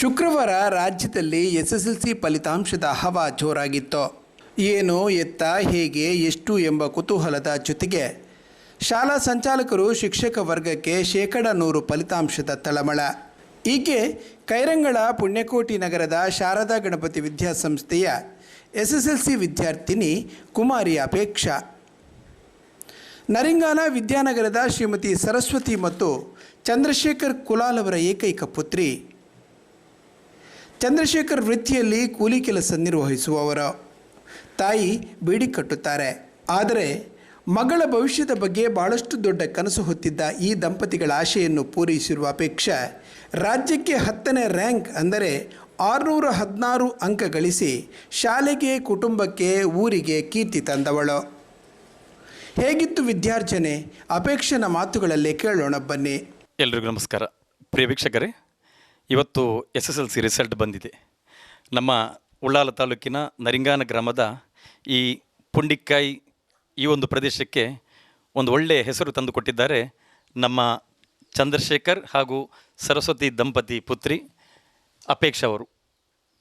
ಶುಕ್ರವಾರ ರಾಜ್ಯದಲ್ಲಿ ಎಸ್ಎಸ್ಎಲ್ಸಿ ಫಲಿತಾಂಶದ ಹವಾ ಜೋರಾಗಿತ್ತು. ಏನು ಎತ್ತ, ಹೇಗೆ, ಎಷ್ಟು ಎಂಬ ಕುತೂಹಲದ ಜೊತೆಗೆ ಶಾಲಾ ಸಂಚಾಲಕರು ಶಿಕ್ಷಕ ವರ್ಗಕ್ಕೆ ಶೇಕಡ ನೂರು ಫಲಿತಾಂಶದ ತಳಮಳ. ಹೀಗೆ ಕೈರಂಗಳ ಪುಣ್ಯಕೋಟಿ ನಗರದ ಶಾರದಾ ಗಣಪತಿ ವಿದ್ಯಾಸಂಸ್ಥೆಯ ಎಸ್ಎಸ್ಎಲ್ಸಿ ವಿದ್ಯಾರ್ಥಿನಿ ಕುಮಾರಿ ಅಪೇಕ್ಷಾ. ನರಿಂಗಾನ ವಿದ್ಯಾನಗರದ ಶ್ರೀಮತಿ ಸರಸ್ವತಿ ಮತ್ತು ಚಂದ್ರಶೇಖರ್ ಕುಲಾಲ್ ಅವರ ಏಕೈಕ ಪುತ್ರಿ. ಚಂದ್ರಶೇಖರ್ ವೃತ್ತಿಯಲ್ಲಿ ಕೂಲಿ ಕೆಲಸ ನಿರ್ವಹಿಸುವವರ ತಾಯಿ ಬೀಡಿ ಕಟ್ಟುತ್ತಾರೆ. ಆದರೆ ಮಗಳ ಭವಿಷ್ಯದ ಬಗ್ಗೆ ಬಹಳಷ್ಟು ದೊಡ್ಡ ಕನಸು ಹೊತ್ತಿದ್ದ ಈ ದಂಪತಿಗಳ ಆಶೆಯನ್ನು ಪೂರೈಸಿರುವ ಅಪೇಕ್ಷೆ ರಾಜ್ಯಕ್ಕೆ ಹತ್ತನೇ ರ್ಯಾಂಕ್ ಅಂದರೆ ಆರುನೂರ ಹದಿನಾರು ಅಂಕ ಗಳಿಸಿ ಶಾಲೆಗೆ, ಕುಟುಂಬಕ್ಕೆ, ಊರಿಗೆ ಕೀರ್ತಿ ತಂದವಳು. ಹೇಗಿತ್ತು ವಿದ್ಯಾರ್ಜನೆ? ಅಪೇಕ್ಷನ ಮಾತುಗಳಲ್ಲೇ ಕೇಳೋಣ ಬನ್ನಿ. ಎಲ್ರಿಗೂ ನಮಸ್ಕಾರ. ಪ್ರಿಯ ವೀಕ್ಷಕರೇ ಇವತ್ತು S S L C result ಬಂದಿದೆ. ನಮ್ಮ ಉಳ್ಳಾಲ ತಾಲೂಕಿನ ನರಿಂಗಾನ ಗ್ರಾಮದ ಈ ಪುಂಡಿಕಾಯಿ ಈ ಒಂದು ಪ್ರದೇಶಕ್ಕೆ ಒಂದು ಒಳ್ಳೆಯ ಹೆಸರು ತಂದು ಕೊಟ್ಟಿದ್ದಾರೆ ನಮ್ಮ ಚಂದ್ರಶೇಖರ್ ಹಾಗೂ ಸರಸ್ವತಿ ದಂಪತಿ ಪುತ್ರಿ ಅಪೇಕ್ಷಾ ಅವರು.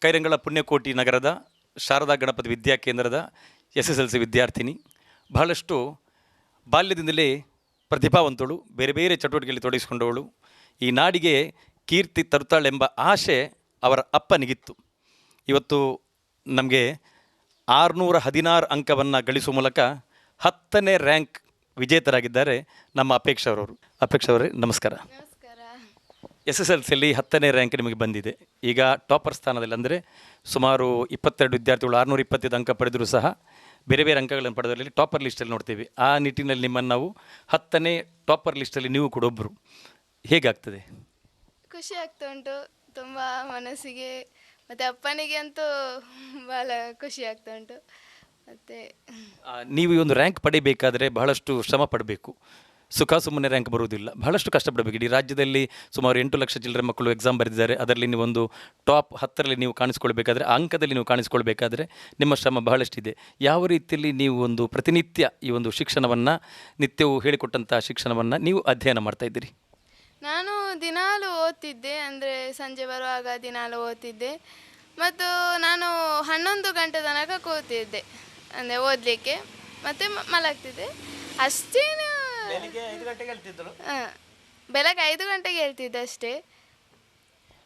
ಕೈರಂಗಳ ಪುಣ್ಯಕೋಟಿ ನಗರದ ಶಾರದಾ ಗಣಪತಿ ವಿದ್ಯಾಕೇಂದ್ರದ ಎಸ್ ಎಸ್ ಎಲ್ ಸಿ ವಿದ್ಯಾರ್ಥಿನಿ. ಬಹಳಷ್ಟು ಬಾಲ್ಯದಿಂದಲೇ ಪ್ರತಿಭಾವಂತಳು, ಬೇರೆ ಬೇರೆ ಚಟುವಟಿಕೆಯಲ್ಲಿ ತೊಡಗಿಸಿಕೊಂಡವಳು. ಈ ನಾಡಿಗೆ ಕೀರ್ತಿ ತರುತ್ತಾಳೆಂಬ ಆಶೆ ಅವರ ಅಪ್ಪನಿಗಿತ್ತು. ಇವತ್ತು ನಮಗೆ ಆರುನೂರ ಹದಿನಾರು ಅಂಕವನ್ನು ಗಳಿಸುವ ಮೂಲಕ ಹತ್ತನೇ ರ್ಯಾಂಕ್ ವಿಜೇತರಾಗಿದ್ದಾರೆ ನಮ್ಮ ಅಪೇಕ್ಷವರವರು ಅವರವರು ಅಪೇಕ್ಷಾ ಅವರೇ ನಮಸ್ಕಾರ. ನಮಸ್ಕಾರ. ಎಸ್ ಎಸ್ ಎಲ್ ಸಿಯಲ್ಲಿ ಹತ್ತನೇ ರ್ಯಾಂಕ್ ನಿಮಗೆ ಬಂದಿದೆ. ಈಗ ಟಾಪರ್ ಸ್ಥಾನದಲ್ಲಿ ಅಂದರೆ ಸುಮಾರು ಇಪ್ಪತ್ತೆರಡು ವಿದ್ಯಾರ್ಥಿಗಳು ಆರುನೂರ ಇಪ್ಪತ್ತೈದು ಅಂಕ ಪಡೆದರೂ ಸಹ ಬೇರೆ ಬೇರೆ ಅಂಕಗಳನ್ನು ಪಡೆದರಲ್ಲಿ ಟಾಪರ್ ಲಿಸ್ಟಲ್ಲಿ ನೋಡ್ತೀವಿ. ಆ ನಿಟ್ಟಿನಲ್ಲಿ ನಿಮ್ಮನ್ನು ನಾವು ಹತ್ತನೇ ಟಾಪರ್ ಲಿಸ್ಟಲ್ಲಿ ನೀವು ಕೂಡ ಒಬ್ಬರು ಹೇಗಾಗ್ತದೆ? ಖುಷಿ ಆಗ್ತಾ ಉಂಟು ತುಂಬ ಮನಸ್ಸಿಗೆ ಮತ್ತು ಅಪ್ಪನಿಗೆ ಅಂತೂ ಭಾಳ ಖುಷಿ ಆಗ್ತಾ ಉಂಟು ಮತ್ತು ಆ, ನೀವು ಈ ಒಂದು ರ್ಯಾಂಕ್ ಪಡಿಬೇಕಾದರೆ ಬಹಳಷ್ಟು ಶ್ರಮ ಪಡಬೇಕು. ಸುಖ ಸುಮ್ಮನೆ ರ್ಯಾಂಕ್ ಬರುವುದಿಲ್ಲ. ಬಹಳಷ್ಟು ಕಷ್ಟಪಡಬೇಕು. ಇಡೀ ರಾಜ್ಯದಲ್ಲಿ ಸುಮಾರು ಎಂಟು ಲಕ್ಷ ಚಿಲ್ಲರೆ ಮಕ್ಕಳು ಎಕ್ಸಾಮ್ ಬರೆದಿದ್ದಾರೆ. ಅದರಲ್ಲಿ ನೀವು ಒಂದು ಟಾಪ್ ಹತ್ತರಲ್ಲಿ ನೀವು ಕಾಣಿಸ್ಕೊಳ್ಬೇಕಾದ್ರೆ ಆ ಅಂಕದಲ್ಲಿ ನೀವು ಕಾಣಿಸ್ಕೊಳ್ಬೇಕಾದ್ರೆ ನಿಮ್ಮ ಶ್ರಮ ಬಹಳಷ್ಟಿದೆ. ಯಾವ ರೀತಿಯಲ್ಲಿ ನೀವು ಒಂದು ಪ್ರತಿನಿತ್ಯ ಈ ಒಂದು ಶಿಕ್ಷಣವನ್ನು ನಿತ್ಯವೂ ಹೇಳಿಕೊಟ್ಟಂಥ ಶಿಕ್ಷಣವನ್ನು ನೀವು ಅಧ್ಯಯನ ಮಾಡ್ತಾ ಇದ್ದೀರಿ? ನಾನು ದಿನಾಲು ಓದ್ತಿದ್ದೆ ಅಂದರೆ ಸಂಜೆ ಬರುವಾಗ ದಿನಾಲು ಓದ್ತಿದ್ದೆ. ಮತ್ತು ನಾನು ಹನ್ನೊಂದು ಗಂಟೆ ತನಕ ಕೂತಿದ್ದೆ ಅಂದರೆ ಓದಲಿಕ್ಕೆ. ಮತ್ತು ಮ- ಮಲಗ್ತಿದ್ದೆ. ಅಷ್ಟೇನು ಹಾಂ ಬೆಳಗ್ಗೆ ಐದು ಗಂಟೆಗೆ ಹೇಳ್ತಿದ್ದೆ ಅಷ್ಟೇ.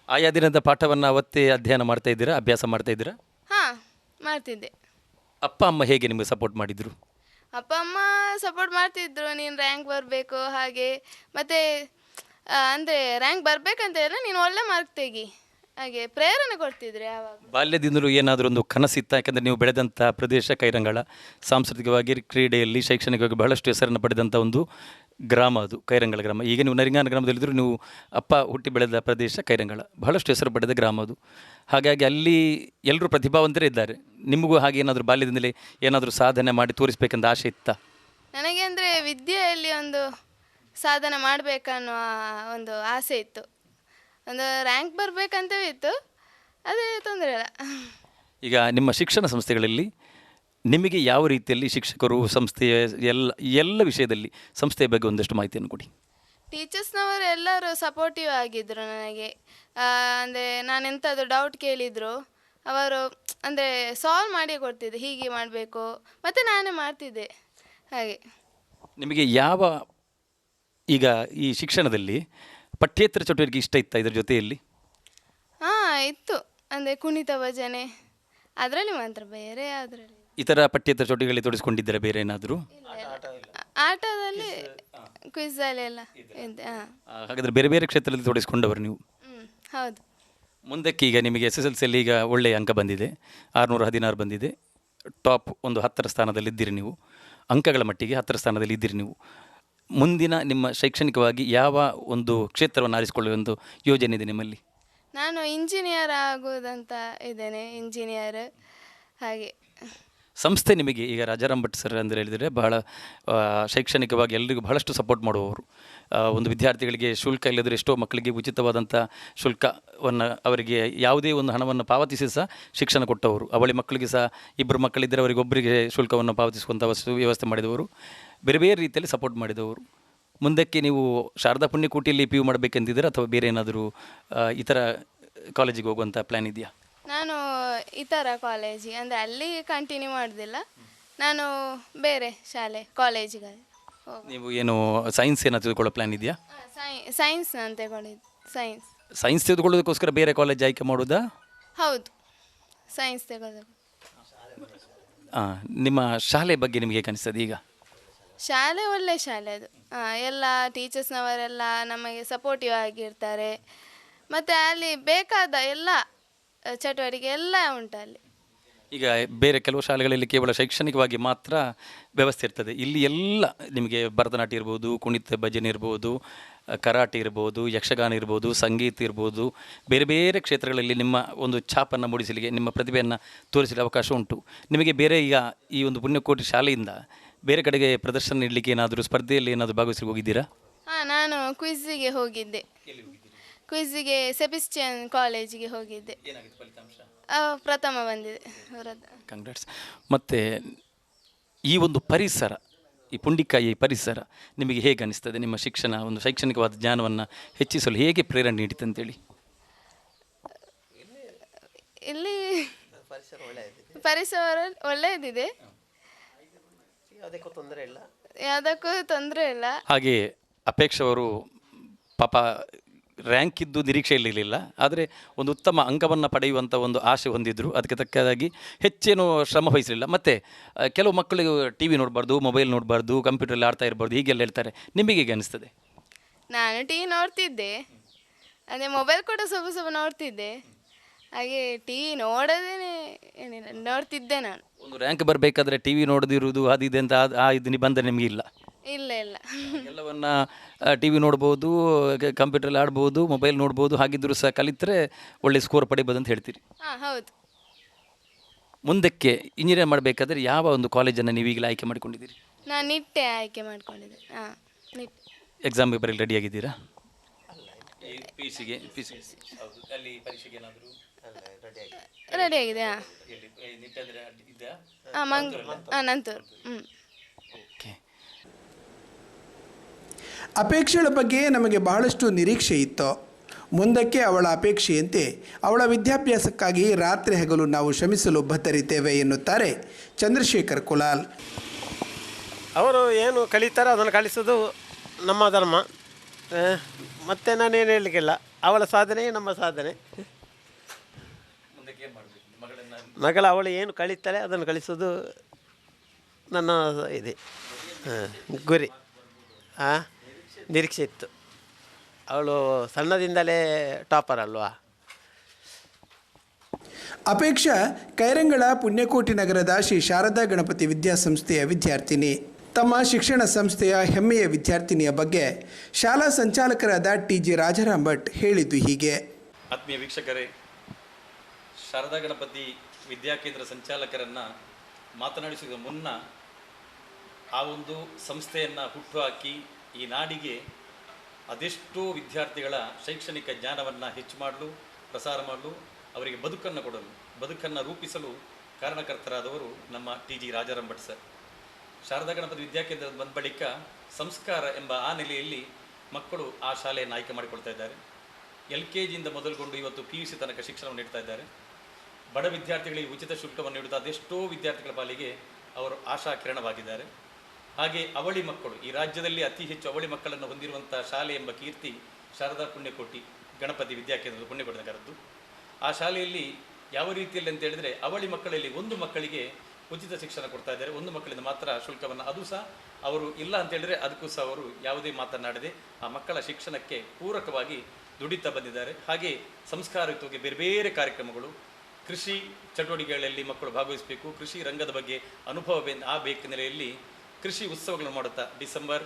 ಆಯಾ ದಿನದ ಪಾಠವನ್ನು ಒತ್ತಿ ಅಧ್ಯಯನ ಮಾಡ್ತಾ ಇದ್ದೀರಾ? ಅಭ್ಯಾಸ ಮಾಡ್ತಾ ಇದ್ದೀರಾ? ಹಾಂ ಮಾಡ್ತಿದ್ದೆ. ಅಪ್ಪ ಅಮ್ಮ ಹೇಗೆ ನಿಮಗೆ ಸಪೋರ್ಟ್ ಮಾಡಿದ್ರು? ಅಪ್ಪ ಅಮ್ಮ ಸಪೋರ್ಟ್ ಮಾಡ್ತಿದ್ರು. ನೀನು ರ್ಯಾಂಕ್ ಬರಬೇಕು ಹಾಗೆ. ಮತ್ತು ಅಂದರೆ ರ್ಯಾಂಕ್ ಬರ್ಬೇಕಂತ ಇಲ್ಲ ನೀನು ಒಳ್ಳೆ ಮಾರ್ಕ್ ತೆಗಿ. ಹಾಗೆ ಪ್ರೇರಣೆ ಕೊಡ್ತಿದ್ರೆ ಯಾವಾಗ? ಬಾಲ್ಯದಿಂದಲೂ ಏನಾದರೂ ಒಂದು ಕನಸಿತ್ತ? ಯಾಕಂದರೆ ನೀವು ಬೆಳೆದಂಥ ಪ್ರದೇಶ ಕೈರಂಗಳ ಸಾಂಸ್ಕೃತಿಕವಾಗಿ ಕ್ರೀಡೆಯಲ್ಲಿ ಶೈಕ್ಷಣಿಕವಾಗಿ ಬಹಳಷ್ಟು ಹೆಸರನ್ನು ಪಡೆದಂಥ ಒಂದು ಗ್ರಾಮ ಅದು ಕೈರಂಗಳ ಗ್ರಾಮ. ಈಗ ನೀವು ನರಿಂಗಾನ ಗ್ರಾಮದಲ್ಲಿದ್ದರೂ ನೀವು ಅಪ್ಪ ಹುಟ್ಟಿ ಬೆಳೆದ ಪ್ರದೇಶ ಕೈರಂಗಳ. ಬಹಳಷ್ಟು ಹೆಸರು ಪಡೆದ ಗ್ರಾಮ ಅದು. ಹಾಗಾಗಿ ಅಲ್ಲಿ ಎಲ್ಲರೂ ಪ್ರತಿಭಾವಂತರೇ ಇದ್ದಾರೆ. ನಿಮಗೂ ಹಾಗೆ ಏನಾದರೂ ಬಾಲ್ಯದಿಂದಲೇ ಏನಾದರೂ ಸಾಧನೆ ಮಾಡಿ ತೋರಿಸ್ಬೇಕಂತ ಆಸೆ ಇತ್ತಾ? ನನಗೆ ಅಂದರೆ ವಿದ್ಯೆಯಲ್ಲಿ ಒಂದು ಸಾಧನೆ ಮಾಡಬೇಕನ್ನೋ ಒಂದು ಆಸೆ ಇತ್ತು. ಒಂದು ರ್ಯಾಂಕ್ ಬರಬೇಕಂತವೇ ಇತ್ತು. ಅದೇ ತೊಂದರೆ ಇಲ್ಲ. ಈಗ ನಿಮ್ಮ ಶಿಕ್ಷಣ ಸಂಸ್ಥೆಗಳಲ್ಲಿ ನಿಮಗೆ ಯಾವ ರೀತಿಯಲ್ಲಿ ಶಿಕ್ಷಕರು ಸಂಸ್ಥೆಯ ಎಲ್ಲ ಎಲ್ಲ ವಿಷಯದಲ್ಲಿ ಸಂಸ್ಥೆಯ ಬಗ್ಗೆ ಒಂದಷ್ಟು ಮಾಹಿತಿಯನ್ನು ಕೊಡಿ. ಟೀಚರ್ಸ್ನವರು ಎಲ್ಲರೂ ಸಪೋರ್ಟಿವ್ ಆಗಿದ್ದರು ನನಗೆ. ಅಂದರೆ ನಾನು ಎಂಥದ್ದು ಡೌಟ್ ಕೇಳಿದರು. ಅವರು ಅಂದರೆ ಸಾಲ್ವ್ ಮಾಡಿ ಕೊಡ್ತಿದ್ದೆ ಹೀಗೆ ಮಾಡಬೇಕು. ಮತ್ತು ನಾನೇ ಮಾಡ್ತಿದ್ದೆ. ಹಾಗೆ. ನಿಮಗೆ ಯಾವ ಈಗ ಈ ಶಿಕ್ಷಣದಲ್ಲಿ ಪಠ್ಯೇತರ ಚಟುವಟಿಕೆ ಇಷ್ಟ ಇತ್ತ ಇದರ ಜೊತೆಯಲ್ಲಿ? ಹಾಂ ಇತ್ತು. ಅಂದರೆ ಕುಣಿತ ಭಜನೆ ಅದರಲ್ಲಿ ಮಾತ್ರ ಬೇರೆ ಅದರಲ್ಲಿ ಇತರ ಪಠ್ಯೇತರ ಚಟುವಟಿಕೆಗಳಲ್ಲಿ ತೊಡಗಿಸ್ಕೊಂಡಿದ್ದೀರಾ ಬೇರೆ ಏನಾದರೂ? ಆಟದಲ್ಲಿ ಕ್ವಿಝಲ್ಲೆಲ್ಲ ಇದೆ ಹಾಂ. ಹಾಗಾದರೆ ಬೇರೆ ಬೇರೆ ಕ್ಷೇತ್ರದಲ್ಲಿ ತೊಡಗಿಸ್ಕೊಂಡವರು ನೀವು? ಹ್ಞೂ ಹೌದು. ಮುಂದಕ್ಕೆ ಈಗ ನಿಮಗೆ ಎಸ್ ಎಸ್ ಎಲ್ ಸಿಯಲ್ಲಿ ಈಗ ಒಳ್ಳೆಯ ಅಂಕ ಬಂದಿದೆ ಆರುನೂರ ಹದಿನಾರು ಬಂದಿದೆ. ಟಾಪ್ ಒಂದು ಹತ್ತರ ಸ್ಥಾನದಲ್ಲಿ ಇದ್ದೀರಿ ನೀವು. ಅಂಕಗಳ ಮಟ್ಟಿಗೆ ಹತ್ತರ ಸ್ಥಾನದಲ್ಲಿ ಇದ್ದೀರಿ ನೀವು. ಮುಂದಿನ ನಿಮ್ಮ ಶೈಕ್ಷಣಿಕವಾಗಿ ಯಾವ ಒಂದು ಕ್ಷೇತ್ರವನ್ನು ಆರಿಸಿಕೊಳ್ಳುವ ಒಂದು ಯೋಜನೆ ಇದೆ ನಿಮ್ಮಲ್ಲಿ? ನಾನು ಇಂಜಿನಿಯರ್ ಆಗುವುದಂತ ಇದ್ದೇನೆ ಇಂಜಿನಿಯರ್. ಹಾಗೆ. ಸಂಸ್ಥೆ ನಿಮಗೆ ಈಗ ರಾಜಾರಾಮ್ ಭಟ್ ಸರ್ ಅಂತ ಹೇಳಿದರೆ ಬಹಳ ಆ, ಶೈಕ್ಷಣಿಕವಾಗಿ ಎಲ್ಲರಿಗೂ ಬಹಳಷ್ಟು ಸಪೋರ್ಟ್ ಮಾಡುವವರು. ಆ, ಒಂದು ವಿದ್ಯಾರ್ಥಿಗಳಿಗೆ ಶುಲ್ಕ ಇಲ್ಲದ್ರೆ ಎಷ್ಟೋ ಮಕ್ಕಳಿಗೆ ಉಚಿತವಾದಂಥ ಶುಲ್ಕವನ್ನು ಅವರಿಗೆ ಯಾವುದೇ ಒಂದು ಹಣವನ್ನು ಪಾವತಿಸಿ ಸಹ ಶಿಕ್ಷಣ ಕೊಟ್ಟವರು. ಅವಳಿ ಮಕ್ಕಳಿಗೆ ಸಹ ಇಬ್ಬರು ಮಕ್ಕಳಿದ್ದರೆ ಅವರಿಗೊಬ್ಬರಿಗೆ ಶುಲ್ಕವನ್ನು ಪಾವತಿಸುವಂಥ ವಸ್ತು ವ್ಯವಸ್ಥೆ ಮಾಡಿದವರು. ಬೇರೆ ಬೇರೆ ರೀತಿಯಲ್ಲಿ ಸಪೋರ್ಟ್ ಮಾಡಿದವರು. ಮುಂದಕ್ಕೆ ನೀವು ಶಾರದಾ ಪುಣ್ಯಕೋಟಿಯಲ್ಲಿ ಪಿ ಯು ಮಾಡಬೇಕೆಂದಿದ್ದೀರಾ ಅಥವಾ ಬೇರೆ ಏನಾದರೂ ಈ ಇತರ ಕಾಲೇಜಿಗೆ ಹೋಗುವಂಥ ಪ್ಲ್ಯಾನ್ ಇದೆಯಾ? ನಾನು ಇತರ ಕಾಲೇಜಿ ಅಂದರೆ ಅಲ್ಲಿ ಕಂಟಿನ್ಯೂ ಮಾಡೋದಿಲ್ಲ. ನಾನು ಬೇರೆ ಶಾಲೆ ಕಾಲೇಜಿಗೆ ನೀವು ಏನು ಸೈನ್ಸ್ ಏನಾದ್ರು ತಿಳ್ಕೊಳ್ಳೋ ಪ್ಲ್ಯಾನ್ ಇದೆಯಾ? ಸೈನ್ಸ್ ನಾನು ತಗೊಂಡಿದ್ದು ಸೈನ್ಸ್ ಸೈನ್ಸ್ ತೆಗೆದುಕೊಳ್ಳೋದಕ್ಕೋಸ್ಕರ ಬೇರೆ ಕಾಲೇಜ್ ಆಯ್ಕೆ ಮಾಡೋದಾ? ಹೌದು ಸೈನ್ಸ್ ತಗೋದು ಆ, ನಿಮ್ಮ ಶಾಲೆ ಬಗ್ಗೆ ನಿಮಗೆ ಕನಿಸ್ತದೆ ಈಗ? ಶಾಲೆ ಒಳ್ಳೆ ಶಾಲೆ ಅದು. ಎಲ್ಲ ಟೀಚರ್ಸ್ನವರೆಲ್ಲ ನಮಗೆ ಸಪೋರ್ಟಿವ್ ಆಗಿರ್ತಾರೆ. ಮತ್ತು ಅಲ್ಲಿ ಬೇಕಾದ ಎಲ್ಲ ಚಟುವಟಿಕೆ ಎಲ್ಲ ಉಂಟು ಅಲ್ಲಿ. ಈಗ ಬೇರೆ ಕೆಲವು ಶಾಲೆಗಳಲ್ಲಿ ಕೇವಲ ಶೈಕ್ಷಣಿಕವಾಗಿ ಮಾತ್ರ ವ್ಯವಸ್ಥೆ ಇರ್ತದೆ. ಇಲ್ಲಿ ಎಲ್ಲ ನಿಮಗೆ ಭರತನಾಟ್ಯ ಇರ್ಬೋದು, ಕುಣಿತ ಭಜನೆ ಇರ್ಬೋದು ಕರಾಟೆ ಇರ್ಬೋದು, ಯಕ್ಷಗಾನ ಇರ್ಬೋದು, ಸಂಗೀತ ಇರ್ಬೋದು. ಬೇರೆ ಬೇರೆ ಕ್ಷೇತ್ರಗಳಲ್ಲಿ ನಿಮ್ಮ ಒಂದು ಛಾಪನ್ನು ಮೂಡಿಸಲಿಕ್ಕೆ, ನಿಮ್ಮ ಪ್ರತಿಭೆಯನ್ನು ತೋರಿಸಲು ಅವಕಾಶ ಉಂಟು. ನಿಮಗೆ ಬೇರೆ ಈಗ ಈ ಒಂದು ಪುಣ್ಯಕೋಟಿ ಶಾಲೆಯಿಂದ ಬೇರೆ ಕಡೆಗೆ ಪ್ರದರ್ಶನ ನೀಡಲಿಕ್ಕೆ ಏನಾದರೂ ಸ್ಪರ್ಧೆಯಲ್ಲಿ ಏನಾದರೂ ಭಾಗವಹಿಸಿ ಹೋಗಿದ್ದೀರಾ? ಹಾಂ ನಾನು ಕ್ವಿಝಿಗೆ ಹೋಗಿದ್ದೆ. ಕ್ವಿಝಿಗೆ ಸೆಬಿಸ್ಟಿಯನ್ ಕಾಲೇಜಿಗೆ ಹೋಗಿದ್ದೆ. ಆ, ಪ್ರಥಮ ಬಂದಿದೆ ಅವರದ್ದು. ಕಂಗ್ರಾಟ್ಸ್ ಮತ್ತು ಈ ಒಂದು ಪರಿಸರ ಈ ಪುಂಡಿಕಾಯಿ ಪರಿಸರ ನಿಮಗೆ ಹೇಗೆ ಅನಿಸ್ತದೆ? ನಿಮ್ಮ ಶಿಕ್ಷಣ ಒಂದು ಶೈಕ್ಷಣಿಕವಾದ ಜ್ಞಾನವನ್ನು ಹೆಚ್ಚಿಸಲು ಹೇಗೆ ಪ್ರೇರಣೆ ನೀಡಿತು ಅಂತೇಳಿ? ಇಲ್ಲಿ ಪರಿಸರ ಒಳ್ಳೆಯದಿದೆ. ಯಾವುದಕ್ಕೂ ತೊಂದರೆ ಇಲ್ಲ. ಯಾವುದಕ್ಕೂ ತೊಂದರೆ ಇಲ್ಲ. ಹಾಗೆ ಅಪೇಕ್ಷ ಅವರು ಪಾಪ ರ್ಯಾಂಕ್ ಇದ್ದು ನಿರೀಕ್ಷೆ ಇರಲಿಲ್ಲ. ಆದರೆ ಒಂದು ಉತ್ತಮ ಅಂಕವನ್ನು ಪಡೆಯುವಂಥ ಒಂದು ಆಸೆ ಹೊಂದಿದ್ರು. ಅದಕ್ಕೆ ತಕ್ಕದಾಗಿ ಹೆಚ್ಚೇನು ಶ್ರಮ ವಹಿಸಲಿಲ್ಲ. ಮತ್ತು ಆ, ಕೆಲವು ಮಕ್ಕಳಿಗೆ ಟಿ ವಿ ನೋಡಬಾರ್ದು ಮೊಬೈಲ್ ನೋಡಬಾರ್ದು ಕಂಪ್ಯೂಟರಲ್ಲಿ ಆಡ್ತಾ ಇರಬಾರ್ದು ಹೀಗೆಲ್ಲ ಹೇಳ್ತಾರೆ. ನಿಮಗೆ ಹೇಗೆ ಅನಿಸ್ತದೆ? ನಾನು ಟಿ ವಿ ನೋಡ್ತಿದ್ದೆ. ಅದೇ ಮೊಬೈಲ್ ಕೂಡ ಸ್ವಲ್ಪ ಸ್ವಲ್ಪ ನೋಡ್ತಿದ್ದೆ. ಹಾಗೆ ಟಿ ವಿ ನೋಡೋದೇನೆ ಏನಿಲ್ಲ ನೋಡ್ತಿದ್ದೆ ನಾನು. ಒಂದು ರ್ಯಾಂಕ್ ಬರಬೇಕಾದ್ರೆ ಟಿ ವಿ ನೋಡದಿರುವುದು ಅದು ಇದೆ ಅಂತ ಆ- ಆ ಇದು ನಿಬಂಧನೆ ನಿಮಗೆ ಇಲ್ಲ? ಇಲ್ಲ ಇಲ್ಲ. ಎಲ್ಲವನ್ನ ಟಿ ವಿ ನೋಡ್ಬೋದು ಕಂಪ್ಯೂಟ್ರಲ್ಲಿ ಆಡ್ಬೋದು ಮೊಬೈಲ್ ನೋಡ್ಬೋದು ಹಾಗಿದ್ದರೂ ಸಹ ಕಲಿತರೆ ಒಳ್ಳೆ ಸ್ಕೋರ್ ಪಡಿಬೋದು ಅಂತ ಹೇಳ್ತೀರಿ? ಹಾಂ ಹೌದು. ಮುಂದಕ್ಕೆ ಇಂಜಿನಿಯರ್ ಮಾಡಬೇಕಾದ್ರೆ ಯಾವ ಒಂದು ಕಾಲೇಜನ್ನು ನೀವು ಈಗಲೇ ಆಯ್ಕೆ ಮಾಡಿಕೊಂಡಿದ್ದೀರಿ? ನಾನು ನಿಟ್ಟೆ ಆಯ್ಕೆ ಮಾಡ್ಕೊಂಡಿದ್ದೆ. ಹಾಂ ನಿಟ್ಟೆ ಎಕ್ಸಾಮ್ ಪೇಪರ್ ರೆಡಿ ಆಗಿದ್ದೀರಾ? ಪಿ ಸಿಗೆ ಪಿ ಸಿ ಅಲ್ಲಿ ಪರೀಕ್ಷೆಗೆ ಏನಾದರೂ? ರೆಡಿ ಆಗಿದೆ. ಹಾಂ ಹಾಂ ಮಂಗ್ ಹಾಂ ನಂತೂರು. ಹ್ಞೂ ಓಕೆ. ಅಪೇಕ್ಷೆಗಳ ಬಗ್ಗೆ ನಮಗೆ ಬಹಳಷ್ಟು ನಿರೀಕ್ಷೆ ಇತ್ತು. ಮುಂದಕ್ಕೆ ಅವಳ ಅಪೇಕ್ಷೆಯಂತೆ ಅವಳ ವಿದ್ಯಾಭ್ಯಾಸಕ್ಕಾಗಿ ರಾತ್ರಿ ಹಗಲು ನಾವು ಶ್ರಮಿಸಲು ಬದ್ಧರಿದ್ದೇವೆ ಎನ್ನುತ್ತಾರೆ ಚಂದ್ರಶೇಖರ್ ಕುಲಾಲ್. ಅವರು ಏನು ಕಲಿತಾರೆ ಅದನ್ನು ಕಲಿಸೋದು ನಮ್ಮ ಧರ್ಮ. ಮತ್ತೆ ಮತ್ತೆ ನಾನೇನು ಹೇಳಲಿಕ್ಕಿಲ್ಲ. ಅವಳ ಸಾಧನೆ ನಮ್ಮ ಸಾಧನೆ. ಮಗಳ ಅವಳು ಏನು ಕಳೀತಾಳೆ ಅದನ್ನು ಕಳಿಸೋದು ನನ್ನ ಇದೆ. ಗುರಿ. ಹಾಂ ನಿರೀಕ್ಷೆ ಇತ್ತು. ಅವಳು ಸಣ್ಣದಿಂದಲೇ ಟಾಪರ್ ಅಲ್ವಾ? ಅಪೇಕ್ಷಾ ಕೈರಂಗಳ ಪುಣ್ಯಕೋಟಿ ನಗರದ ಶ್ರೀ ಶಾರದಾ ಗಣಪತಿ ವಿದ್ಯಾಸಂಸ್ಥೆಯ ವಿದ್ಯಾರ್ಥಿನಿ. ತಮ್ಮ ಶಿಕ್ಷಣ ಸಂಸ್ಥೆಯ ಹೆಮ್ಮೆಯ ವಿದ್ಯಾರ್ಥಿನಿಯ ಬಗ್ಗೆ ಶಾಲಾ ಸಂಚಾಲಕರಾದ ಟಿ ಜಿ ರಾಜಾರಾಮ್ ಭಟ್ ಹೇಳಿದ್ದು ಹೀಗೆ. ಆತ್ಮೀಯ ವೀಕ್ಷಕರೇ ಶಾರದಾ ಗಣಪತಿ ವಿದ್ಯಾಕೇಂದ್ರ ಸಂಚಾಲಕರನ್ನು ಮಾತನಾಡಿಸಿದ ಮುನ್ನ ಆ ಒಂದು ಸಂಸ್ಥೆಯನ್ನು ಹುಟ್ಟುಹಾಕಿ ಈ ನಾಡಿಗೆ ಅದೆಷ್ಟೋ ವಿದ್ಯಾರ್ಥಿಗಳ ಶೈಕ್ಷಣಿಕ ಜ್ಞಾನವನ್ನು ಹೆಚ್ಚು ಮಾಡಲು, ಪ್ರಸಾರ ಮಾಡಲು, ಅವರಿಗೆ ಬದುಕನ್ನು ಕೊಡಲು, ಬದುಕನ್ನು ರೂಪಿಸಲು ಕಾರಣಕರ್ತರಾದವರು ನಮ್ಮ T G Rajaram Bhat sir. Sharada Ganapathi ವಿದ್ಯಾಕೇಂದ್ರದ ಬಂದ ಬಳಿಕ ಸಂಸ್ಕಾರ ಎಂಬ ಆ ನೆಲೆಯಲ್ಲಿ ಮಕ್ಕಳು ಆ ಶಾಲೆಯನ್ನು ಆಯ್ಕೆ ಮಾಡಿಕೊಳ್ತಾ ಇದ್ದಾರೆ. ಎಲ್ ಕೆ ಜಿಯಿಂದ ಮೊದಲುಗೊಂಡು ಇವತ್ತು ಪಿ ಯು ಸಿ ತನಕ ಶಿಕ್ಷಣವನ್ನು ನೀಡ್ತಾ ಇದ್ದಾರೆ. ಬಡ ವಿದ್ಯಾರ್ಥಿಗಳಿಗೆ ಉಚಿತ ಶುಲ್ಕವನ್ನು ನೀಡುತ್ತಾ ಅದೆಷ್ಟೋ ವಿದ್ಯಾರ್ಥಿಗಳ ಪಾಲಿಗೆ ಅವರು ಆಶಾ ಕಿರಣವಾಗಿದ್ದಾರೆ. ಹಾಗೆ ಅವಳಿ ಮಕ್ಕಳು, ಈ ರಾಜ್ಯದಲ್ಲಿ ಅತಿ ಹೆಚ್ಚು ಅವಳಿ ಮಕ್ಕಳನ್ನು ಹೊಂದಿರುವಂಥ ಶಾಲೆ ಎಂಬ ಕೀರ್ತಿ ಶಾರದಾ ಪುಣ್ಯಕೋಟಿ ಗಣಪತಿ ವಿದ್ಯಾಕೇಂದ್ರದ ಪುಣ್ಯಕೋಟಿನಗರದ್ದು ಆ ಶಾಲೆಯಲ್ಲಿ ಯಾವ ರೀತಿಯಲ್ಲಿ ಅಂತ ಹೇಳಿದರೆ ಅವಳಿ ಮಕ್ಕಳಲ್ಲಿ ಒಂದು ಮಕ್ಕಳಿಗೆ ಉಚಿತ ಶಿಕ್ಷಣ ಕೊಡ್ತಾ ಇದ್ದಾರೆ. ಒಂದು ಮಕ್ಕಳಿಂದ ಮಾತ್ರ ಶುಲ್ಕವನ್ನು ಅದು ಸಹ ಅವರು ಇಲ್ಲ ಅಂತ ಹೇಳಿದ್ರೆ ಅದಕ್ಕೂ ಸಹ ಅವರು ಯಾವುದೇ ಮಾತನಾಡದೆ ಆ ಮಕ್ಕಳ ಶಿಕ್ಷಣಕ್ಕೆ ಪೂರಕವಾಗಿ ದುಡಿತಾ ಬಂದಿದ್ದಾರೆ. ಹಾಗೆ ಸಂಸ್ಕಾರಯುತವಾಗಿ ಬೇರೆ ಬೇರೆ ಕಾರ್ಯಕ್ರಮಗಳು ಕೃಷಿ ಚಟುವಟಿಕೆಗಳಲ್ಲಿ ಮಕ್ಕಳು ಭಾಗವಹಿಸಬೇಕು. ಕೃಷಿ ರಂಗದ ಬಗ್ಗೆ ಅನುಭವ ಆ ನೆಲೆಯಲ್ಲಿ ಕೃಷಿ ಉತ್ಸವಗಳನ್ನು ಮಾಡುತ್ತಾ ಡಿಸೆಂಬರ್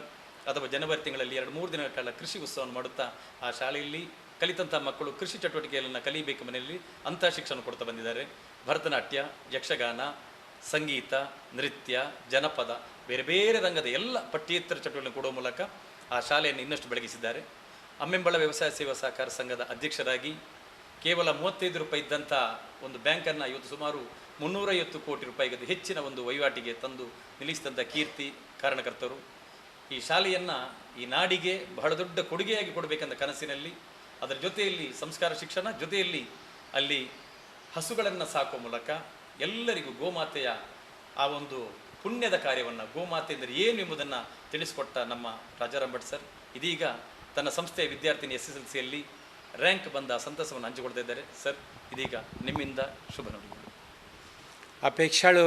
ಅಥವಾ ಜನವರಿ ತಿಂಗಳಲ್ಲಿ ಎರಡು ಮೂರು ದಿನಗಳ ಕಾಲ ಕೃಷಿ ಉತ್ಸವವನ್ನು ಮಾಡುತ್ತಾ ಆ ಶಾಲೆಯಲ್ಲಿ ಕಲಿತಂಥ ಮಕ್ಕಳು ಕೃಷಿ ಚಟುವಟಿಕೆಗಳನ್ನು ಕಲಿಯಬೇಕು ಮನೆಯಲ್ಲಿ ಅಂತಹ ಶಿಕ್ಷಣ ಕೊಡ್ತಾ ಬಂದಿದ್ದಾರೆ. ಭರತನಾಟ್ಯ, ಯಕ್ಷಗಾನ, ಸಂಗೀತ, ನೃತ್ಯ, ಜನಪದ ಬೇರೆ ಬೇರೆ ರಂಗದ ಎಲ್ಲ ಪಠ್ಯೇತರ ಚಟುವಟಿಕೆ ಕೊಡುವ ಮೂಲಕ ಆ ಶಾಲೆಯನ್ನು ಇನ್ನಷ್ಟು ಬೆಳಗಿಸಿದ್ದಾರೆ. ಅಮ್ಮೆಂಬಳ ವ್ಯವಸಾಯ ಸೇವಾ ಸಹಕಾರ ಸಂಘದ ಅಧ್ಯಕ್ಷರಾಗಿ ಕೇವಲ ಮೂವತ್ತೈದು ರೂಪಾಯಿ ಇದ್ದಂಥ ಒಂದು ಬ್ಯಾಂಕನ್ನು ಇವತ್ತು ಸುಮಾರು ಮುನ್ನೂರೈವತ್ತು ಕೋಟಿ ರೂಪಾಯಿಗೆ ಹೆಚ್ಚಿನ ಒಂದು ವಹಿವಾಟಿಗೆ ತಂದು ನಿಲ್ಲಿಸಿದಂಥ ಕೀರ್ತಿ ಕಾರಣಕರ್ತರು. ಈ ಶಾಲೆಯನ್ನು ಈ ನಾಡಿಗೆ ಬಹಳ ದೊಡ್ಡ ಕೊಡುಗೆಯಾಗಿ ಕೊಡಬೇಕೆಂದ ಕನಸಿನಲ್ಲಿ ಅದರ ಜೊತೆಯಲ್ಲಿ ಸಂಸ್ಕಾರ ಶಿಕ್ಷಣ, ಜೊತೆಯಲ್ಲಿ ಅಲ್ಲಿ ಹಸುಗಳನ್ನು ಸಾಕುವ ಮೂಲಕ ಎಲ್ಲರಿಗೂ ಗೋಮಾತೆಯ ಆ ಒಂದು ಪುಣ್ಯದ ಕಾರ್ಯವನ್ನು, ಗೋಮಾತೆ ಎಂದರೆ ಏನು ಎಂಬುದನ್ನು ತಿಳಿಸಿಕೊಟ್ಟ ನಮ್ಮ ರಾಜಾರಾಮ್ ಭಟ್ ಸರ್. ಇದೀಗ ತನ್ನ ಸಂಸ್ಥೆಯ ವಿದ್ಯಾರ್ಥಿನಿ ಎಸ್ ಎಸ್ ಎಲ್ ಸಿಯಲ್ಲಿ ರ್ಯಾಂಕ್ ಬಂದ ಸಂತಸವನ್ನು ಹಂಚಿಕೊಳ್ತಾ ಇದ್ದಾರೆ. ಸರ್ ಇದೀಗ ನಿಮ್ಮಿಂದ ಶುಭ ನುಡಿಗಳು. ಅಪೇಕ್ಷಾಳು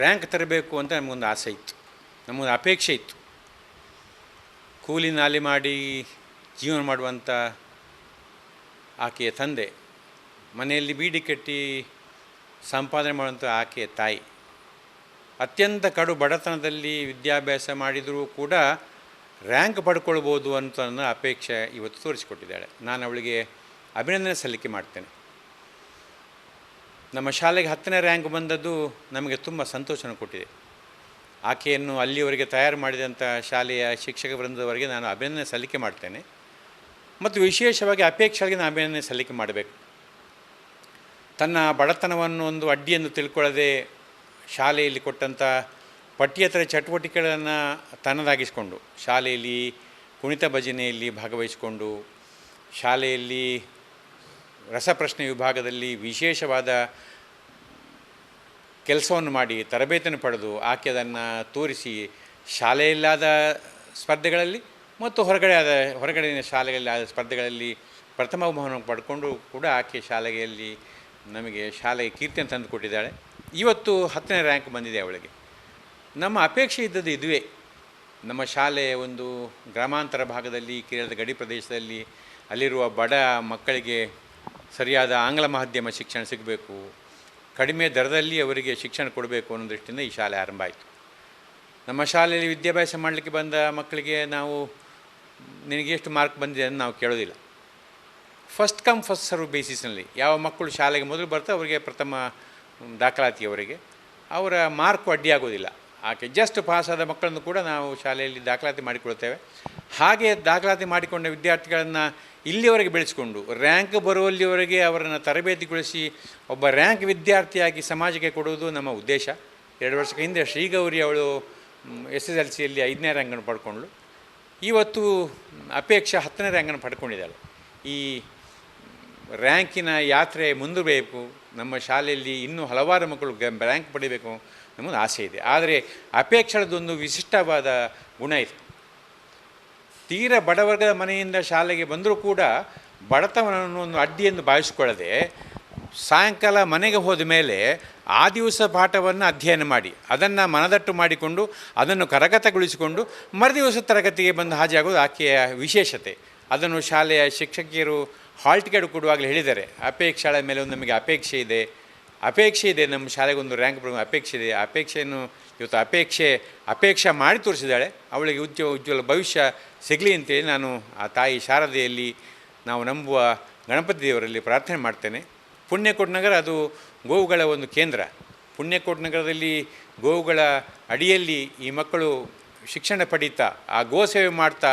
ರ್ಯಾಂಕ್ ತರಬೇಕು ಅಂತ ನಮಗೊಂದು ಆಸೆ ಇತ್ತು. ನಮಗೊಂದು ಅಪೇಕ್ಷೆ ಇತ್ತು. ಕೂಲಿ ನಾಲಿ ಮಾಡಿ ಜೀವನ ಮಾಡುವಂಥ ಆಕೆಯ ತಂದೆ, ಮನೆಯಲ್ಲಿ ಬೀಡಿ ಕಟ್ಟಿ ಸಂಪಾದನೆ ಮಾಡುವಂಥ ಆಕೆಯ ತಾಯಿ. ಅತ್ಯಂತ ಕಡು ಬಡತನದಲ್ಲಿ ವಿದ್ಯಾಭ್ಯಾಸ ಮಾಡಿದರೂ ಕೂಡ ರ್ಯಾಂಕ್ ಪಡ್ಕೊಳ್ಬೋದು ಅಂತ ನನ್ನ ಅಪೇಕ್ಷೆ ಇವತ್ತು ತೋರಿಸಿಕೊಟ್ಟಿದ್ದಾಳೆ. ನಾನು ಅವಳಿಗೆ ಅಭಿನಂದನೆ ಸಲ್ಲಿಕೆ ಮಾಡ್ತೇನೆ. ನಮ್ಮ ಶಾಲೆಗೆ ಹತ್ತನೇ ರ್ಯಾಂಕ್ ಬಂದದ್ದು ನಮಗೆ ತುಂಬ ಸಂತೋಷನ ಕೊಟ್ಟಿದೆ. ಆಕೆಯನ್ನು ಅಲ್ಲಿಯವರೆಗೆ ತಯಾರು ಮಾಡಿದಂಥ ಶಾಲೆಯ ಶಿಕ್ಷಕ ವೃಂದದವರೆಗೆ ನಾನು ಅಭಿನಂದನೆ ಸಲ್ಲಿಕೆ ಮಾಡ್ತೇನೆ. ಮತ್ತು ವಿಶೇಷವಾಗಿ ಅಪೇಕ್ಷೆಗೆ ನಾನು ಅಭಿನಂದನೆ ಸಲ್ಲಿಕೆ ಮಾಡಬೇಕು. ತನ್ನ ಬಡತನವನ್ನು ಒಂದು ಅಡ್ಡಿಯನ್ನು ತಿಳ್ಕೊಳ್ಳದೆ ಶಾಲೆಯಲ್ಲಿ ಕೊಟ್ಟಂಥ ಪಠ್ಯೇತರ ಚಟುವಟಿಕೆಗಳನ್ನು ತನ್ನದಾಗಿಸಿಕೊಂಡು, ಶಾಲೆಯಲ್ಲಿ ಕುಣಿತ ಭಜನೆಯಲ್ಲಿ ಭಾಗವಹಿಸಿಕೊಂಡು, ಶಾಲೆಯಲ್ಲಿ ರಸಪ್ರಶ್ನೆ ವಿಭಾಗದಲ್ಲಿ ವಿಶೇಷವಾದ ಕೆಲಸವನ್ನು ಮಾಡಿ ತರಬೇತಿಯನ್ನು ಪಡೆದು ಆಕೆ ಅದನ್ನು ತೋರಿಸಿ ಶಾಲೆಯಲ್ಲಾದ ಸ್ಪರ್ಧೆಗಳಲ್ಲಿ ಮತ್ತು ಹೊರಗಡೆ ಆದ ಹೊರಗಡೆಯ ಶಾಲೆಗಳಲ್ಲಿ ಆದ ಸ್ಪರ್ಧೆಗಳಲ್ಲಿ ಪ್ರಥಮ ಬಹುಮಾನ ಪಡ್ಕೊಂಡು ಕೂಡ ಆಕೆ ಶಾಲೆಯಲ್ಲಿ ನಮಗೆ ಶಾಲೆಗೆ ಕೀರ್ತಿಯನ್ನು ತಂದು ಕೊಟ್ಟಿದ್ದಾಳೆ. ಇವತ್ತು ಹತ್ತನೇ ರ್ಯಾಂಕ್ ಬಂದಿದೆ ಅವಳಿಗೆ. ನಮ್ಮ ಅಪೇಕ್ಷೆ ಇದ್ದದ್ದು ಇದುವೇ. ನಮ್ಮ ಶಾಲೆ ಒಂದು ಗ್ರಾಮಾಂತರ ಭಾಗದಲ್ಲಿ, ಕೇರಳದ ಗಡಿ ಪ್ರದೇಶದಲ್ಲಿ ಅಲ್ಲಿರುವ ಬಡ ಮಕ್ಕಳಿಗೆ ಸರಿಯಾದ ಆಂಗ್ಲ ಮಾಧ್ಯಮ ಶಿಕ್ಷಣ ಸಿಗಬೇಕು. ಕಡಿಮೆ ದರದಲ್ಲಿ ಅವರಿಗೆ ಶಿಕ್ಷಣ ಕೊಡಬೇಕು ಅನ್ನೋ ದೃಷ್ಟಿಯಿಂದ ಈ ಶಾಲೆ ಆರಂಭ ಆಯಿತು. ನಮ್ಮ ಶಾಲೆಯಲ್ಲಿ ವಿದ್ಯಾಭ್ಯಾಸ ಮಾಡಲಿಕ್ಕೆ ಬಂದ ಮಕ್ಕಳಿಗೆ ನಾವು ನಿನಗೆ ಎಷ್ಟು ಮಾರ್ಕ್ ಬಂದಿದೆ ಅಂತ ನಾವು ಕೇಳೋದಿಲ್ಲ. ಫಸ್ಟ್ ಕಮ್ ಫಸ್ಟ್ ಸರ್ವ್ ಬೇಸಿಸ್ನಲ್ಲಿ ಯಾವ ಮಕ್ಕಳು ಶಾಲೆಗೆ ಮೊದಲು ಬರ್ತಾ ಅವರಿಗೆ ಪ್ರಥಮ ದಾಖಲಾತಿ ಅವರಿಗೆ. ಅವರ ಮಾರ್ಕು ಅಡ್ಡಿಯಾಗೋದಿಲ್ಲ. ಆಕೆ ಜಸ್ಟ್ ಪಾಸಾದ ಮಕ್ಕಳನ್ನು ಕೂಡ ನಾವು ಶಾಲೆಯಲ್ಲಿ ದಾಖಲಾತಿ ಮಾಡಿಕೊಳ್ತೇವೆ ಹಾಗೆ ದಾಖಲಾತಿ ಮಾಡಿಕೊಂಡ ವಿದ್ಯಾರ್ಥಿಗಳನ್ನು ಇಲ್ಲಿವರೆಗೆ ಬೆಳೆಸಿಕೊಂಡು ರ್ಯಾಂಕ್ ಬರುವಲ್ಲಿವರೆಗೆ ಅವರನ್ನು ತರಬೇತಿಗೊಳಿಸಿ ಒಬ್ಬ ರ್ಯಾಂಕ್ ವಿದ್ಯಾರ್ಥಿಯಾಗಿ ಸಮಾಜಕ್ಕೆ ಕೊಡುವುದು ನಮ್ಮ ಉದ್ದೇಶ. ಎರಡು ವರ್ಷಕ್ಕೆ ಹಿಂದೆ ಶ್ರೀಗೌರಿ ಅವಳು ಎಸ್ ಎಸ್ ಎಲ್ ಸಿಯಲ್ಲಿ ಐದನೇ ರ್ಯಾಂಕನ್ನು ಪಡ್ಕೊಂಡ್ಳು. ಇವತ್ತು ಅಪೇಕ್ಷೆ ಹತ್ತನೇ ರ್ಯಾಂಕನ್ನು ಪಡ್ಕೊಂಡಿದ್ದಾಳೆ. ಈ ರ್ಯಾಂಕಿನ ಯಾತ್ರೆ ಮುಂದಬೇಕು ನಮ್ಮ ಶಾಲೆಯಲ್ಲಿ ಇನ್ನೂ ಹಲವಾರು ಮಕ್ಕಳು ರ್ಯಾಂಕ್ ಪಡಿಬೇಕು ನಮ್ಮದು ಆಸೆ ಇದೆ. ಆದರೆ ಅಪೇಕ್ಷಳದೊಂದು ವಿಶಿಷ್ಟವಾದ ಗುಣ ಇದೆ. ತೀರ ಬಡವರ್ಗದ ಮನೆಯಿಂದ ಶಾಲೆಗೆ ಬಂದರೂ ಕೂಡ ಬಡತನವನ್ನು ಒಂದು ಅಡ್ಡಿಯನ್ನು ಭಾವಿಸಿಕೊಳ್ಳದೆ ಸಾಯಂಕಾಲ ಮನೆಗೆ ಹೋದ ಮೇಲೆ ಆ ದಿವಸ ಪಾಠವನ್ನು ಅಧ್ಯಯನ ಮಾಡಿ, ಅದನ್ನು ಮನದಟ್ಟು ಮಾಡಿಕೊಂಡು, ಅದನ್ನು ಕರಗತಗೊಳಿಸಿಕೊಂಡು ಮರುದಿವಸ ತರಗತಿಗೆ ಬಂದು ಹಾಜರಾಗೋದು ಆಕೆಯ ವಿಶೇಷತೆ. ಅದನ್ನು ಶಾಲೆಯ ಶಿಕ್ಷಕಿಯರು ಹಾಲ್ ಟಿಕೆಟ್ ಕೊಡುವಾಗಲೇ ಹೇಳಿದ್ದಾರೆ. ಅಪೇಕ್ಷಾಳ ಮೇಲೆ ಒಂದು ನಮಗೆ ಅಪೇಕ್ಷೆ ಇದೆ. ಅಪೇಕ್ಷೆ ಇದೆ, ನಮ್ಮ ಶಾಲೆಗೊಂದು ರ್ಯಾಂಕ್ ಬರುವ ಅಪೇಕ್ಷೆ ಇದೆ. ಅಪೇಕ್ಷೆಯನ್ನು ಇವತ್ತು ಅಪೇಕ್ಷೆ ಅಪೇಕ್ಷೆ ಮಾಡಿ ತೋರಿಸಿದ್ದಾಳೆ. ಅವಳಿಗೆ ಉಜ್ವಲ ಉಜ್ವಲ ಭವಿಷ್ಯ ಸಿಗಲಿ ಅಂತೇಳಿ ನಾನು ಆ ತಾಯಿ ಶಾರದೆಯಲ್ಲಿ ನಾವು ನಂಬುವ ಗಣಪತಿ ದೇವರಲ್ಲಿ ಪ್ರಾರ್ಥನೆ ಮಾಡ್ತೇನೆ. ಪುಣ್ಯಕೋಟ್ ನಗರ ಅದು ಗೋವುಗಳ ಒಂದು ಕೇಂದ್ರ. ಪುಣ್ಯಕೋಟ್ ನಗರದಲ್ಲಿ ಗೋವುಗಳ ಅಡಿಯಲ್ಲಿ ಈ ಮಕ್ಕಳು ಶಿಕ್ಷಣ ಪಡೀತಾ, ಆ ಗೋ ಸೇವೆ ಮಾಡ್ತಾ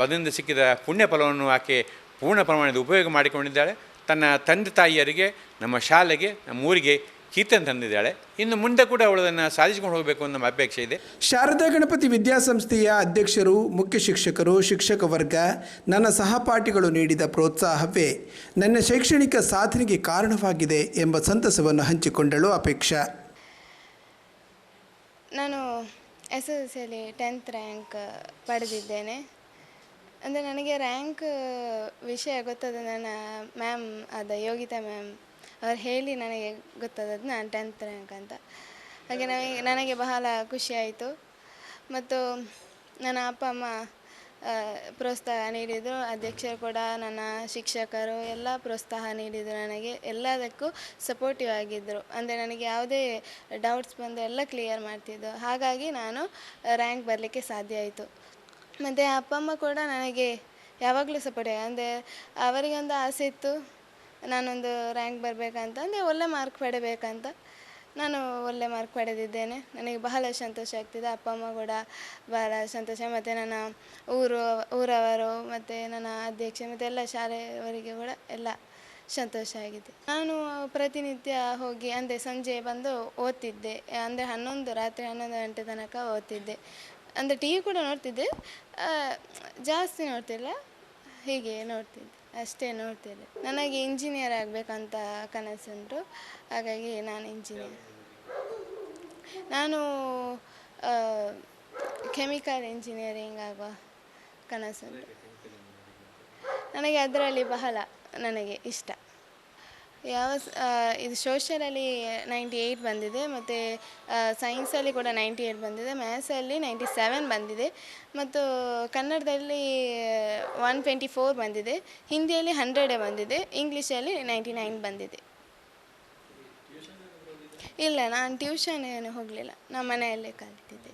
ಅದರಿಂದ ಸಿಕ್ಕಿದ ಪುಣ್ಯ ಫಲವನ್ನು ಆಕೆ ಪೂರ್ಣ ಪ್ರಮಾಣದ ಉಪಯೋಗ ಮಾಡಿಕೊಂಡಿದ್ದಾಳೆ. ತನ್ನ ತಂದೆ ತಾಯಿಯರಿಗೆ ನಮ್ಮ ಶಾಲೆಗೆ ನಮ್ಮ ಊರಿಗೆ ಕೀರ್ತನ ತಂದಿದ್ದಾಳೆ. ಇನ್ನು ಮುಂದೆ ಕೂಡ ಅವಳನ್ನು ಸಾಧಿಸಿಕೊಂಡು ಹೋಗಬೇಕು ಅನ್ನೋ ನಮ್ಮ ಅಪೇಕ್ಷೆ ಇದೆ. ಶಾರದಾ ಗಣಪತಿ ವಿದ್ಯಾಸಂಸ್ಥೆಯ ಅಧ್ಯಕ್ಷರು ಮುಖ್ಯ ಶಿಕ್ಷಕರು ಶಿಕ್ಷಕ ವರ್ಗ ನನ್ನ ಸಹಪಾಠಿಗಳು ನೀಡಿದ ಪ್ರೋತ್ಸಾಹವೇ ನನ್ನ ಶೈಕ್ಷಣಿಕ ಸಾಧನೆಗೆ ಕಾರಣವಾಗಿದೆ ಎಂಬ ಸಂತಸವನ್ನು ಹಂಚಿಕೊಂಡಳು ಅಪೇಕ್ಷಾ. ನಾನು ಎಸ್ ಎಸ್ ಎಲ್ ಸಿಯಲ್ಲಿ ಟೆಂತ್ ರ್ಯಾಂಕ್ ಪಡೆದಿದ್ದೇನೆ. ಅಂದರೆ ನನಗೆ ರ್ಯಾಂಕ್ ವಿಷಯ ಗೊತ್ತದ ನನ್ನ ಮ್ಯಾಮ್ ಅದ ಯೋಗಿತಾ ಮ್ಯಾಮ್ ಅವ್ರು ಹೇಳಿ ನನಗೆ ಗೊತ್ತಾದದ್ದು ನಾನು ಟೆಂತ್ ರ್ಯಾಂಕ್ ಅಂತ. ಹಾಗೆ ನನಗೆ ನನಗೆ ಬಹಳ ಖುಷಿಯಾಯಿತು ಮತ್ತು ನನ್ನ ಅಪ್ಪ, ಅಮ್ಮ ಪ್ರೋತ್ಸಾಹ ನೀಡಿದರು. ಅಧ್ಯಕ್ಷರು ಕೂಡ, ನನ್ನ ಶಿಕ್ಷಕರು ಎಲ್ಲ ಪ್ರೋತ್ಸಾಹ ನೀಡಿದರು ನನಗೆ. ಎಲ್ಲದಕ್ಕೂ ಸಪೋರ್ಟಿವ್ ಆಗಿದ್ದರು ಅಂದರೆ ನನಗೆ ಯಾವುದೇ ಡೌಟ್ಸ್ ಬಂದು ಎಲ್ಲ ಕ್ಲಿಯರ್ ಮಾಡ್ತಿದ್ದು ಹಾಗಾಗಿ ನಾನು ರ್ಯಾಂಕ್ ಬರಲಿಕ್ಕೆ ಸಾಧ್ಯ ಆಯಿತು. ಮತ್ತು ಅಪ್ಪ, ಅಮ್ಮ ಕೂಡ ನನಗೆ ಯಾವಾಗಲೂ ಸಪೋರ್ಟ್ ಅಂದರೆ ಅವರಿಗೊಂದು ಆಸೆ ಇತ್ತು, ನಾನೊಂದು ರ್ಯಾಂಕ್ ಬರಬೇಕಂತ, ಅಂದರೆ ಒಳ್ಳೆ ಮಾರ್ಕ್ ಪಡಿಬೇಕಂತ. ನಾನು ಒಳ್ಳೆ ಮಾರ್ಕ್ ಪಡೆದಿದ್ದೇನೆ. ನನಗೆ ಬಹಳ ಸಂತೋಷ ಆಗ್ತಿದೆ. ಅಪ್ಪ, ಅಮ್ಮ ಕೂಡ ಬಹಳ ಸಂತೋಷ. ಮತ್ತು ನನ್ನ ಊರು, ಊರವರು, ಮತ್ತು ನನ್ನ ಅಧ್ಯಕ್ಷ, ಮತ್ತು ಎಲ್ಲ ಶಾಲೆಯವರಿಗೆ ಕೂಡ ಎಲ್ಲ ಸಂತೋಷ ಆಗಿದೆ. ನಾನು ಪ್ರತಿನಿತ್ಯ ಹೋಗಿ, ಅಂದರೆ ಸಂಜೆ ಬಂದು ಓದ್ತಿದ್ದೆ. ಅಂದರೆ ಹನ್ನೊಂದು, ರಾತ್ರಿ ಹನ್ನೊಂದು ಗಂಟೆ ತನಕ ಓದ್ತಿದ್ದೆ. ಅಂದರೆ ಟಿ ವಿ ಕೂಡ ನೋಡ್ತಿದ್ದೆ. ಜಾಸ್ತಿ ನೋಡ್ತಿಲ್ಲ ಹೀಗೆ ನೋಡ್ತಿದ್ದೆ. ಅಷ್ಟೇ ನೋಡ್ತಿದ್ದೆ ನನಗೆ ಇಂಜಿನಿಯರ್ ಆಗಬೇಕಂತ ಕನಸುಂಟು ಹಾಗಾಗಿ ನಾನು ಇಂಜಿನಿಯರ್ ನಾನು ಕೆಮಿಕಲ್ ಇಂಜಿನಿಯರಿಂಗ್ ಆಗುವ ಕನಸುಂಟು ನನಗೆ ಅದರಲ್ಲಿ ಬಹಳ, ನನಗೆ ಇಷ್ಟ. ಯಾವ ಇದು ಸೋಷಿಯಲಲ್ಲಿ ನೈಂಟಿ ಏಯ್ಟ್ ಬಂದಿದೆ, ಮತ್ತು ಸೈನ್ಸಲ್ಲಿ ಕೂಡ ನೈಂಟಿ ಏಯ್ಟ್ ಬಂದಿದೆ, ಮ್ಯಾಥ್ಸಲ್ಲಿ ನೈಂಟಿ ಸೆವೆನ್ ಬಂದಿದೆ, ಮತ್ತು ಕನ್ನಡದಲ್ಲಿ ಒನ್ ಟ್ವೆಂಟಿ ಫೋರ್ ಬಂದಿದೆ, ಹಿಂದಿಯಲ್ಲಿ ಹಂಡ್ರೆಡೇ ಬಂದಿದೆ, ಇಂಗ್ಲೀಷಲ್ಲಿ ನೈಂಟಿ ನೈನ್ ಬಂದಿದೆ. ಇಲ್ಲ, ನಾನು ಟ್ಯೂಷನ್ ಏನು ಹೋಗಲಿಲ್ಲ, ನಮ್ಮ ಮನೆಯಲ್ಲೇ ಕಲಿತಿದ್ದೆ.